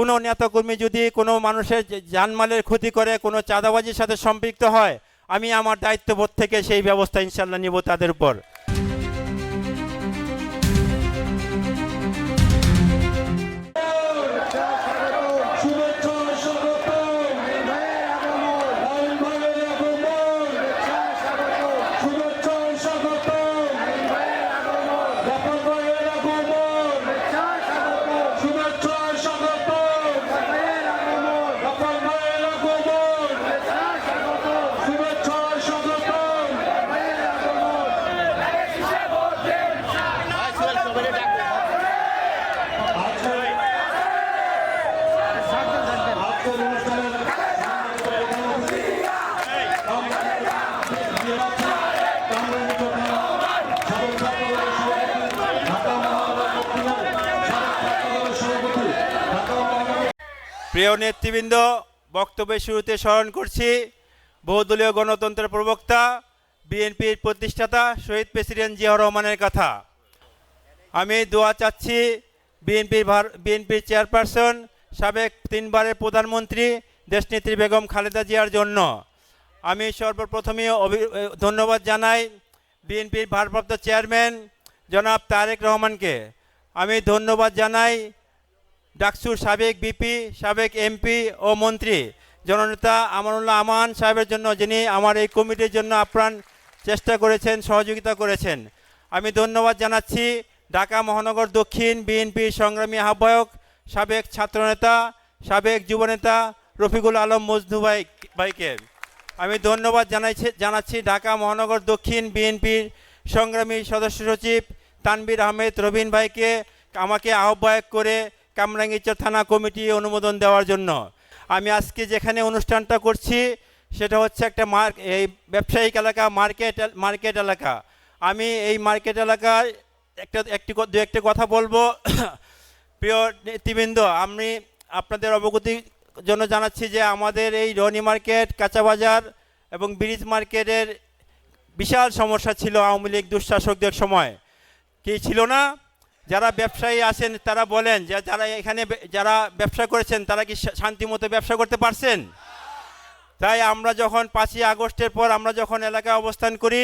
কোনো নেতাকর্মী যদি কোনো মানুষের জানমালের ক্ষতি করে, কোনো চাঁদাবাজির সাথে সম্পৃক্ত হয়, আমি আমার দায়িত্ববোধ থেকে সেই ব্যবস্থা ইনশাল্লাহ নিব তাদের উপর। প্রিয় নেতৃবৃন্দ, বক্তব্যের শুরুতে স্মরণ করছি, বহুদলীয় গণতন্ত্রের প্রবক্তা, বিএনপির প্রতিষ্ঠাতা শহীদ প্রেসিডেন্ট জিয়াউর রহমানের কথা। আমি দোয়া চাচ্ছি বিএনপির বিএনপির চেয়ারপারসন, সাবেক তিনবারের প্রধানমন্ত্রী দেশনেত্রী বেগম খালেদা জিয়ার জন্য। আমি সর্বপ্রথমে ধন্যবাদ জানাই বিএনপির ভারপ্রাপ্ত চেয়ারম্যান জনাব তারেক রহমানকে। আমি ধন্যবাদ জানাই ডাকসুর সাবেক বিপি, সাবেক এমপি ও মন্ত্রী জননেতা আমানুল্লাহ আমান সাহেবের জন্য, যিনি আমার এই কমিটির জন্য আপ্রাণ চেষ্টা করেছেন, সহযোগিতা করেছেন। আমি ধন্যবাদ জানাচ্ছি ঢাকা মহানগর দক্ষিণ বিএনপির সংগ্রামী আহ্বায়ক, সাবেক ছাত্রনেতা, সাবেক যুবনেতা রফিকুল আলম মজনু ভাই, ভাইকে। আমি ধন্যবাদ জানাইছি, জানাচ্ছি ঢাকা মহানগর দক্ষিণ বিএনপির সংগ্রামী সদস্য সচিব তানবির আহমেদ রবিন ভাইকে, আমাকে আহ্বায়ক করে কামরাঙ্গীরচর থানা কমিটি অনুমোদন দেওয়ার জন্য। আমি আজকে যেখানে অনুষ্ঠানটা করছি, সেটা হচ্ছে একটা মার্ক, এই ব্যবসায়িক এলাকা, মার্কেট মার্কেট এলাকা। আমি এই মার্কেট এলাকায় একটা, একটি দু একটা কথা বলব। প্রিয় নেতৃবৃন্দ, আমি আপনাদের অবগতির জন্য জানাচ্ছি যে আমাদের এই রনি মার্কেট, কাঁচা বাজার এবং ব্রিজ মার্কেটের বিশাল সমস্যা ছিল আওয়ামী লীগ দুঃশাসকদের সময়। কি ছিল না? যারা ব্যবসায়ী আছেন, তারা বলেন যে যারা এখানে যারা ব্যবসা করেছেন, তারা কি শান্তিমতো ব্যবসা করতে পারছেন? তাই আমরা যখন পাঁচই আগস্টের পর আমরা যখন এলাকায় অবস্থান করি,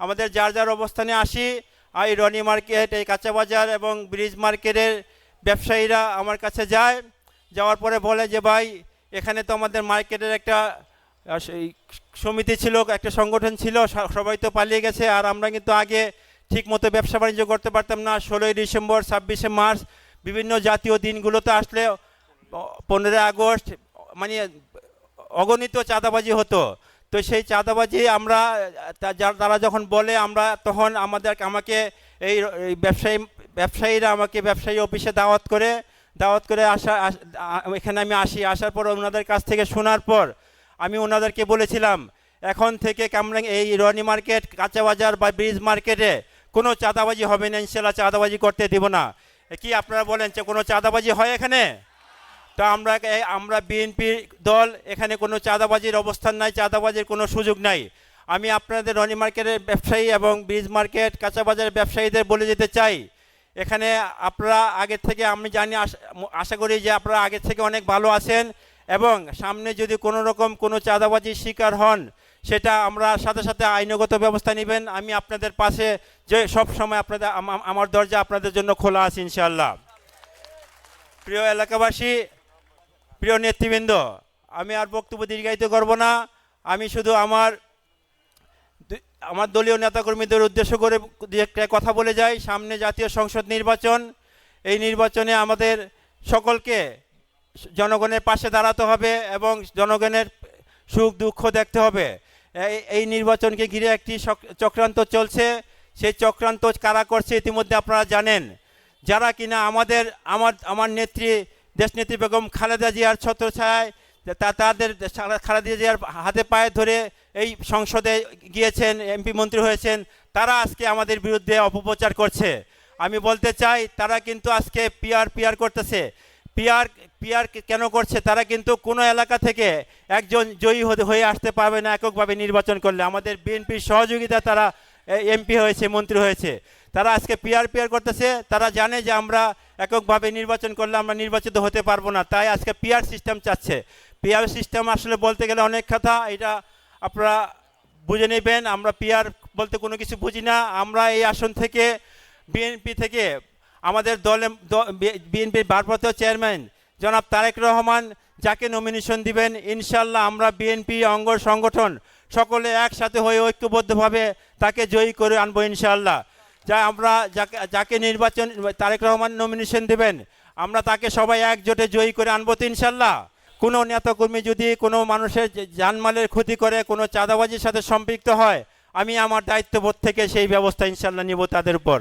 আমাদের যার যার অবস্থানে আসি এই রনি মার্কেট, এই কাঁচা বাজার এবং ব্রিজ মার্কেটের ব্যবসায়ীরা আমার কাছে যায়। যাওয়ার পরে বলে যে, ভাই, এখানে তো আমাদের মার্কেটের একটা সমিতি ছিল, একটা সংগঠন ছিল সবাই তো পালিয়ে গেছে, আর আমরা কিন্তু আগে ঠিক মতো ব্যবসা বাণিজ্য করতে পারতাম না। ষোলোই ডিসেম্বর, ছাব্বিশে মার্চ বিভিন্ন জাতীয় দিনগুলোতে আসলে পনেরোই আগস্ট মানে অগণিত চাঁদাবাজি হতো। তো সেই চাঁদাবাজি আমরা তারা যখন বলে, আমরা তখন আমাদের, আমাকে এই এই ব্যবসায়ী, ব্যবসায়ীরা আমাকে ব্যবসায়ী অফিসে দাওয়াত করে দাওয়াত করে আসা, এখানে আমি আসি। আসার পর ওনাদের কাছ থেকে শোনার পর আমি ওনাদেরকে বলেছিলাম, এখন থেকে কামরাং এই রনি মার্কেট, কাঁচা বাজার বা ব্রিজ মার্কেটে কোনো চাঁদাবাজি হবে না, ইনশাল্লাহ চাঁদাবাজি করতে দিব না। কি আপনারা বলেন যে কোনো চাঁদাবাজি হয় এখানে? তা আমরা আমরা বিএনপি দল, এখানে কোনো চাঁদাবাজির অবস্থান নাই, চাঁদাবাজির কোনো সুযোগ নাই। আমি আপনাদের রনি মার্কেটের ব্যবসায়ী এবং ব্রিজ মার্কেট, কাঁচা বাজারের ব্যবসায়ীদের বলে যেতে চাই। এখানে আপনারা আগের থেকে, আমি জানি, আশা করি যে আপনারা আগের থেকে অনেক ভালো আছেন এবং সামনে যদি কোনো রকম কোনো চাঁদাবাজির শিকার হন সেটা আমরা সাথে সাথে আইনগত ব্যবস্থা নেবেন। আমি আপনাদের পাশে যে সব সময় আপনাদের আমার দরজা আপনাদের জন্য খোলা আছে ইনশাআল্লাহ। প্রিয় এলাকাবাসী, প্রিয় নেতৃবৃন্দ, আমি আর বক্তব্য দীর্ঘায়িত করব না। আমি শুধু আমার আমার দলীয় নেতাকর্মীদের উদ্দেশ্য করে একটা কথা বলে যাই। সামনে জাতীয় সংসদ নির্বাচন, এই নির্বাচনে আমাদের সকলকে জনগণের পাশে দাঁড়াতে হবে এবং জনগণের সুখ দুঃখ দেখতে হবে। এই নির্বাচনকে ঘিরে একটি চক্রান্ত চলছে। সেই চক্রান্ত কারা করছে ইতিমধ্যে আপনারা জানেন। যারা কিনা আমাদের, আমার আমার নেত্রী, দেশনেত্রী বেগম খালেদা জিয়ার ছত্রছায়ায়, তা, তাদের খালেদা জিয়ার হাতে পায়ে ধরে এই সংসদে গিয়েছেন, এমপি মন্ত্রী হয়েছেন, তারা আজকে আমাদের বিরুদ্ধে অপপ্রচার করছে। আমি বলতে চাই, তারা কিন্তু আজকে পিআর পিআর করতেছে। পিআর পিআর কেন করছে? তারা কিন্তু কোনো এলাকা থেকে একজন জয়ী হয়ে আসতে পারবে না এককভাবে নির্বাচন করলে। আমাদের বিএনপির সহযোগিতা তারা এমপি হয়েছে, মন্ত্রী হয়েছে। তারা আজকে পিআর পিআর করতেছে। তারা জানে যে আমরা এককভাবে নির্বাচন করলে আমরা নির্বাচিত হতে পারব না। তাই আজকে পিআর সিস্টেম চাচ্ছে। পিআর সিস্টেম আসলে বলতে গেলে অনেক কথা। এটা আপনারা বুঝে নেবেন। আমরা পিআর বলতে কোনো কিছু বুঝি না। আমরা এই আসন থেকে, বিএনপি থেকে আমাদের দলে বিএনপির ভারপ্রাপ্ত চেয়ারম্যান জনাব তারেক রহমান যাকে নমিনেশন দিবেন ইনশাল্লাহ আমরা বিএনপি অঙ্গ সংগঠন সকলে একসাথে হয়ে ঐক্যবদ্ধভাবে তাকে জয়ী করে আনব ইনশাল্লাহ যা আমরা যাকে যাকে নির্বাচন, তারেক রহমান নমিনেশন দেবেন, আমরা তাকে সবাই একজোটে জয়ী করে আনব তো ইনশাল্লাহ কোনো নেতাকর্মী যদি কোনো মানুষের জানমালের ক্ষতি করে, কোনো চাঁদাবাজির সাথে সম্পৃক্ত হয়, আমি আমার দায়িত্ববোধ থেকে সেই ব্যবস্থা ইনশাল্লাহ নিব তাদের উপর।